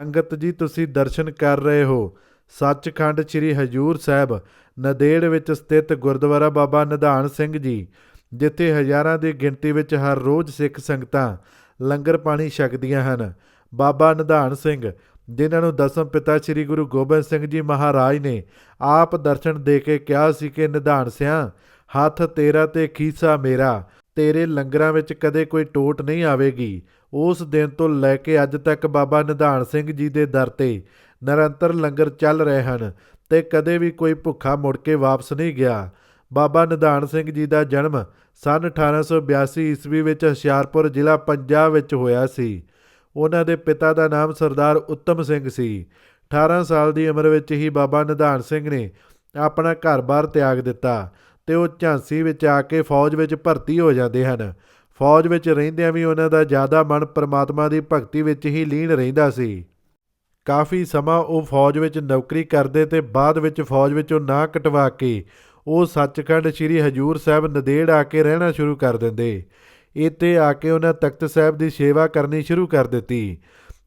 ਸੰਗਤ ਜੀ, ਤੁਸੀਂ ਦਰਸ਼ਨ ਕਰ ਰਹੇ ਹੋ। ਸੱਚਖੰਡ ਸ੍ਰੀ ਹਜੂਰ ਸਾਹਿਬ ਨਦੇੜ ਵਿੱਚ ਸਥਿਤ ਗੁਰਦੁਆਰਾ ਬਾਬਾ ਨਿਧਾਨ ਸਿੰਘ ਜੀ, ਜਿੱਥੇ ਹਜ਼ਾਰਾਂ ਦੀ ਗਿਣਤੀ ਵਿੱਚ ਹਰ ਰੋਜ਼ ਸਿੱਖ ਸੰਗਤਾਂ ਲੰਗਰ ਪਾਣੀ ਛਕਦੀਆਂ ਹਨ। ਬਾਬਾ ਨਿਧਾਨ ਸਿੰਘ, ਜਿਨ੍ਹਾਂ ਨੂੰ ਦਸਮ ਪਿਤਾ ਸ੍ਰੀ ਗੁਰੂ ਗੋਬਿੰਦ ਸਿੰਘ ਜੀ ਮਹਾਰਾਜ ਨੇ ਆਪ ਦਰਸ਼ਨ ਦੇ ਕੇ ਕਿਹਾ ਸੀ ਕਿ, ਨਿਧਾਨ ਸਿਆਂ, ਹੱਥ ਤੇਰਾ ਤੇ ਖੀਸਾ ਮੇਰਾ। ਤੇਰੇ ਲੰਗਰਾਂ ਵਿੱਚ ਕਦੇ ਕੋਈ ਟੋਟ ਨਹੀਂ ਆਵੇਗੀ। ਉਸ ਦਿਨ ਤੋਂ ਲੈ ਕੇ ਅੱਜ ਤੱਕ ਬਾਬਾ ਨਿਧਾਨ ਸਿੰਘ ਜੀ ਦੇ ਦਰ ਤੇ ਨਿਰੰਤਰ ਲੰਗਰ ਚੱਲ ਰਹੇ ਹਨ ਤੇ ਕਦੇ ਵੀ ਕੋਈ ਭੁੱਖਾ ਮੁੜ ਕੇ ਵਾਪਸ ਨਹੀਂ ਗਿਆ। ਬਾਬਾ ਨਿਧਾਨ ਸਿੰਘ ਜੀ ਦਾ ਜਨਮ ਸਨ 1882 ਈਸਵੀ ਵਿੱਚ ਹੁਸ਼ਿਆਰਪੁਰ ਜ਼ਿਲ੍ਹਾ ਪੰਜਾਬ ਵਿੱਚ ਹੋਇਆ ਸੀ। ਉਹਨਾਂ ਦੇ ਪਿਤਾ ਦਾ ਨਾਮ ਸਰਦਾਰ ਉੱਤਮ ਸਿੰਘ ਸੀ। 18 ਸਾਲ ਦੀ ਉਮਰ ਵਿੱਚ ਹੀ ਬਾਬਾ ਨਿਧਾਨ ਸਿੰਘ ਨੇ ਆਪਣਾ ਘਰ-ਬਾਰ ਤਿਆਗ ਦਿੱਤਾ। ਤੇ ਉਹ ਝਾਂਸੀ ਵਿੱਚ ਆ ਕੇ ਫੌਜ ਵਿੱਚ ਭਰਤੀ ਹੋ ਜਾਂਦੇ ਹਨ। ਫੌਜ ਵਿੱਚ ਰਹਿੰਦਿਆਂ ਵੀ ਉਹਨਾਂ ਦਾ ਜ਼ਿਆਦਾ ਮਨ ਪਰਮਾਤਮਾ ਦੀ ਭਗਤੀ ਵਿੱਚ ਹੀ ਲੀਨ ਰਹਿੰਦਾ ਸੀ। ਕਾਫੀ ਸਮਾਂ ਉਹ ਫੌਜ ਵਿੱਚ ਨੌਕਰੀ ਕਰਦੇ ਤੇ ਬਾਅਦ ਵਿੱਚ ਫੌਜ ਵਿੱਚੋਂ ਨਾ ਕਟਵਾ ਕੇ ਉਹ ਸੱਚਖੰਡ ਸ੍ਰੀ ਹਜੂਰ ਸਾਹਿਬ ਨਦੇੜ ਆ ਕੇ ਰਹਿਣਾ ਸ਼ੁਰੂ ਕਰ ਦਿੰਦੇ। ਇੱਥੇ ਆ ਕੇ ਉਹਨਾਂ ਤਖਤ ਸਾਹਿਬ ਦੀ ਸੇਵਾ ਕਰਨੀ ਸ਼ੁਰੂ ਕਰ ਦਿੱਤੀ।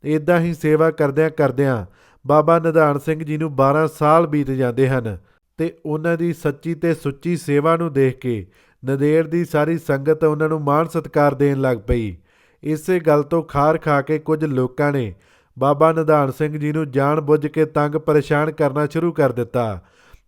ਇਦਾਂ ਹੀ ਸੇਵਾ ਕਰਦਿਆਂ ਕਰਦਿਆਂ ਬਾਬਾ ਨਿਧਾਨ ਸਿੰਘ ਜੀ ਨੂੰ 12 ਸਾਲ ਬੀਤ ਜਾਂਦੇ ਹਨ। ਤੇ ਉਹਨਾਂ ਦੀ ਸੱਚੀ ਤੇ ਸੁੱਚੀ ਸੇਵਾ ਨੂੰ ਦੇਖ ਕੇ ਨਦੇੜ ਦੀ ਸਾਰੀ ਸੰਗਤ ਉਹਨਾਂ ਨੂੰ ਮਾਣ ਸਤਿਕਾਰ ਦੇਣ ਲੱਗ ਪਈ। ਇਸੇ ਗੱਲ ਤੋਂ ਖਾਰ ਖਾ ਕੇ ਕੁਝ ਲੋਕਾਂ ਨੇ ਬਾਬਾ ਨਿਧਾਨ ਸਿੰਘ ਜੀ ਨੂੰ ਜਾਣ ਬੁੱਝ ਕੇ ਤੰਗ ਪਰੇਸ਼ਾਨ ਕਰਨਾ ਸ਼ੁਰੂ ਕਰ ਦਿੱਤਾ।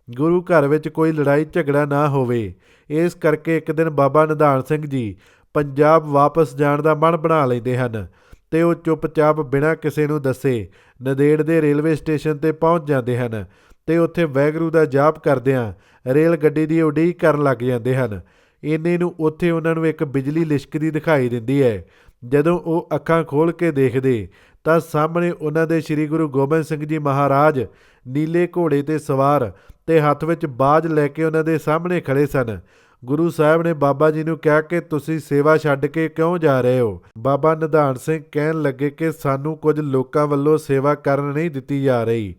ਗੁਰੂ ਘਰ ਵਿੱਚ ਕੋਈ ਲੜਾਈ ਝਗੜਾ ਨਾ ਹੋਵੇ। ਇਸ ਕਰਕੇ ਇੱਕ ਦਿਨ ਬਾਬਾ ਨਿਧਾਨ ਸਿੰਘ ਜੀ ਪੰਜਾਬ ਵਾਪਸ ਜਾਣ ਦਾ ਮਨ ਬਣਾ ਲੈਂਦੇ ਹਨ ਤੇ ਉਹ ਚੁੱਪਚਾਪ ਬਿਨਾਂ ਕਿਸੇ ਨੂੰ ਦੱਸੇ ਨਦੇੜ ਦੇ ਰੇਲਵੇ ਸਟੇਸ਼ਨ ਤੇ ਪਹੁੰਚ ਜਾਂਦੇ ਹਨ। ਤੇ ਉੱਥੇ ਵੈਗਰੂ ਦਾ ਜਾਪ ਕਰਦਿਆਂ ਰੇਲ ਗੱਡੀ ਦੀ ਉਡੀਕ ਕਰਨ ਲੱਗ ਜਾਂਦੇ ਹਨ। ਇੰਨੇ ਨੂੰ ਉੱਥੇ ਉਹਨਾਂ ਨੂੰ ਇੱਕ ਬਿਜਲੀ ਲਿਸ਼ਕਦੀ ਦਿਖਾਈ ਦਿੰਦੀ ਹੈ। ਜਦੋਂ ਉਹ ਅੱਖਾਂ ਖੋਲ੍ਹ ਕੇ ਦੇਖਦੇ, ਤਾਂ ਸਾਹਮਣੇ ਉਹਨਾਂ ਦੇ ਸ੍ਰੀ ਗੁਰੂ ਗੋਬਿੰਦ ਸਿੰਘ ਜੀ ਮਹਾਰਾਜ ਨੀਲੇ ਘੋੜੇ ਤੇ ਸਵਾਰ ਤੇ ਹੱਥ ਵਿੱਚ ਬਾਜ ਲੈ ਕੇ ਉਹਨਾਂ ਦੇ ਸਾਹਮਣੇ ਖੜੇ ਸਨ। ਗੁਰੂ ਸਾਹਿਬ ਨੇ ਬਾਬਾ ਜੀ ਨੂੰ ਕਿਹਾ ਕਿ ਤੁਸੀਂ ਸੇਵਾ ਛੱਡ ਕੇ ਕਿਉਂ ਜਾ ਰਹੇ ਹੋ? ਬਾਬਾ ਨਿਧਾਨ ਸਿੰਘ ਕਹਿਣ ਲੱਗੇ ਕਿ ਸਾਨੂੰ ਕੁਝ ਲੋਕਾਂ ਵੱਲੋਂ ਸੇਵਾ ਕਰਨ ਨਹੀਂ ਦਿੱਤੀ ਜਾ ਰਹੀ।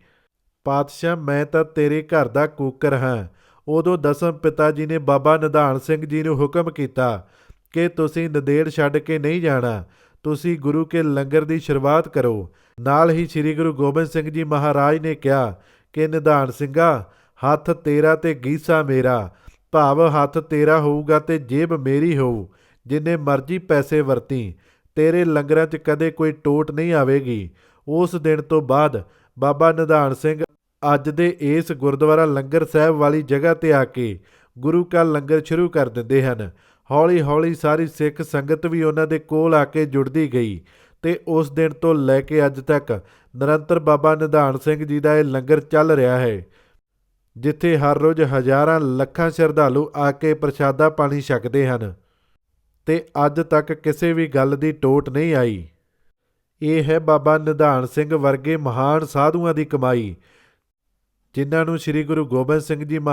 ਪਾਤਸ਼ਾਹ, ਮੈਂ ਤਾਂ ਤੇਰੇ ਘਰ ਦਾ ਕੂਕਰ ਹਾਂ। ਉਦੋਂ ਦਸਮ ਪਿਤਾ ਜੀ ਨੇ ਬਾਬਾ ਨਿਧਾਨ ਸਿੰਘ ਜੀ ਨੂੰ ਹੁਕਮ ਕੀਤਾ ਕਿ ਤੁਸੀਂ ਨਦੇੜ ਛੱਡ ਕੇ ਨਹੀਂ ਜਾਣਾ। ਤੁਸੀਂ ਗੁਰੂ ਕੇ ਲੰਗਰ ਦੀ ਸ਼ੁਰੂਆਤ ਕਰੋ। ਨਾਲ ਹੀ ਸ੍ਰੀ ਗੁਰੂ ਗੋਬਿੰਦ ਸਿੰਘ ਜੀ ਮਹਾਰਾਜ ਨੇ ਕਿਹਾ ਕਿ ਨਿਧਾਨ ਸਿੰਘਾ, ਹੱਥ ਤੇਰਾ ਤੇ ਗੀਸਾ ਮੇਰਾ। ਭਾਵ ਹੱਥ ਤੇਰਾ ਹੋਊਗਾ ਤੇ ਜੇਬ ਮੇਰੀ ਹੋਊ। ਜਿੰਨੇ ਮਰਜ਼ੀ ਪੈਸੇ ਵਰਤੀ, ਤੇਰੇ ਲੰਗਰਾਂ 'ਚ ਕਦੇ ਕੋਈ ਟੋਟ ਨਹੀਂ ਆਵੇਗੀ। ਉਸ ਦਿਨ ਤੋਂ ਬਾਅਦ ਬਾਬਾ ਨਿਧਾਨ ਸਿੰਘ ਅੱਜ ਦੇ ਇਸ ਗੁਰਦੁਆਰਾ ਲੰਗਰ ਸਾਹਿਬ ਵਾਲੀ ਜਗ੍ਹਾ ਤੇ ਆ ਕੇ ਗੁਰੂ ਕਾ ਲੰਗਰ ਸ਼ੁਰੂ ਕਰ ਦਿੰਦੇ ਹਨ। ਹੌਲੀ-ਹੌਲੀ ਸਾਰੀ ਸਿੱਖ ਸੰਗਤ ਵੀ ਉਹਨਾਂ ਦੇ ਕੋਲ ਆ ਕੇ ਜੁੜਦੀ ਗਈ ਤੇ ਉਸ ਦਿਨ ਤੋਂ ਲੈ ਕੇ ਅੱਜ ਤੱਕ ਨਿਰੰਤਰ ਬਾਬਾ ਨਿਧਾਨ ਸਿੰਘ ਜੀ ਦਾ ਇਹ ਲੰਗਰ ਚੱਲ ਰਿਹਾ ਹੈ, ਜਿੱਥੇ ਹਰ ਰੋਜ਼ ਹਜ਼ਾਰਾਂ ਲੱਖਾਂ ਸ਼ਰਧਾਲੂ ਆ ਕੇ ਪ੍ਰਸ਼ਾਦਾ ਪਾਣੀ ਛਕਦੇ ਹਨ। ਤੇ ਅੱਜ ਤੱਕ ਕਿਸੇ ਵੀ ਗੱਲ ਦੀ ਟੋਟ ਨਹੀਂ ਆਈ। ਇਹ ਹੈ ਬਾਬਾ ਨਿਧਾਨ ਸਿੰਘ ਵਰਗੇ ਮਹਾਨ ਸਾਧੂਆਂ ਦੀ ਕਮਾਈ ਜਿਨ੍ਹਾਂ ਨੂੰ ਸ੍ਰੀ ਗੁਰੂ ਗੋਬਿੰਦ ਸਿੰਘ ਜੀ ਮਹਾ